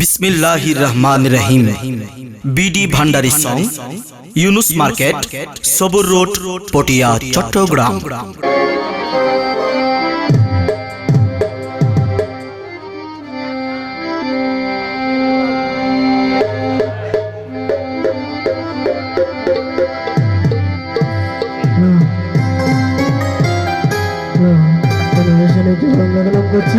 বিসমিল্লাহির রহমান রহিম BD Bhandari song Yunus market Sabur road Patiya Chattogram করছি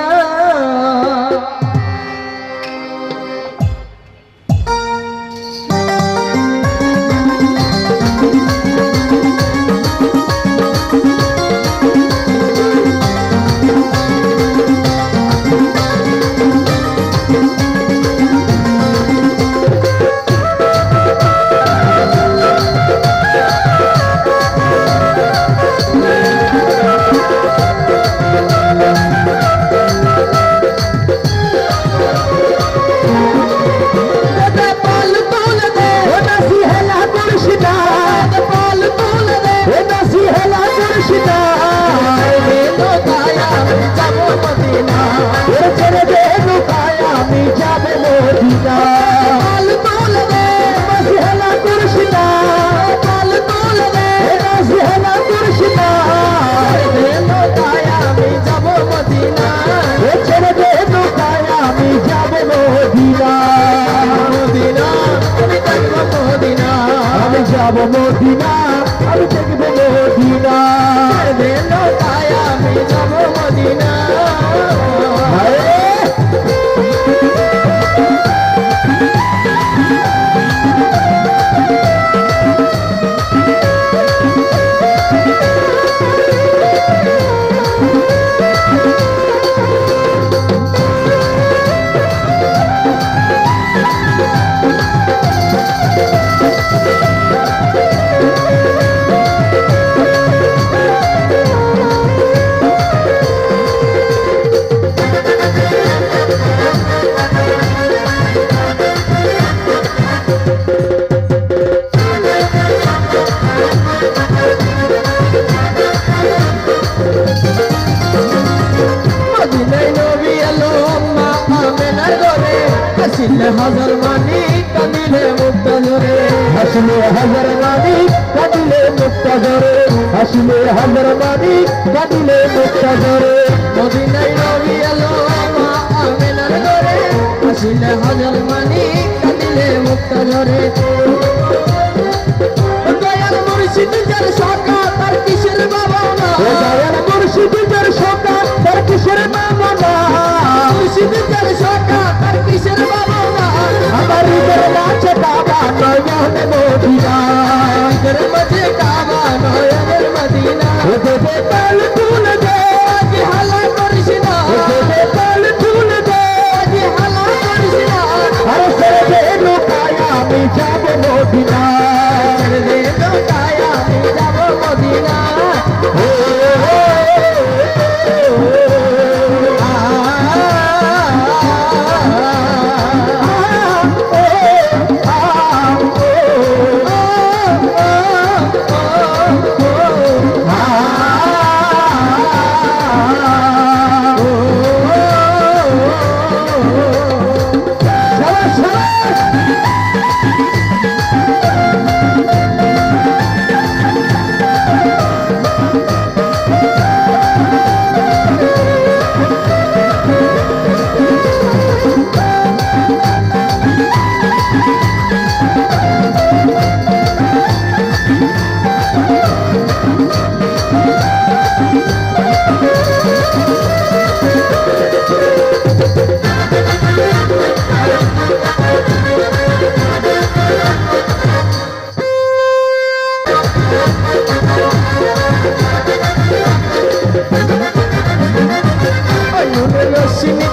Krishna হাসিলে হাজার মানি কাঁদিলে মুক্ত ধরে হাসিলে হাজার মানি কাঁদিলে মুক্ত ধরে হাসিলে হাজার মানি কাঁদিলে মুক্ত ধরে মদিনায়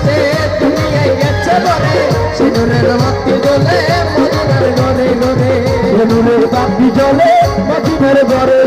গেছে দুনিয়ায় গেছে ঘরে ঘরে। সিঁদুরের বাতি জ্বলে মদিনার ঘরে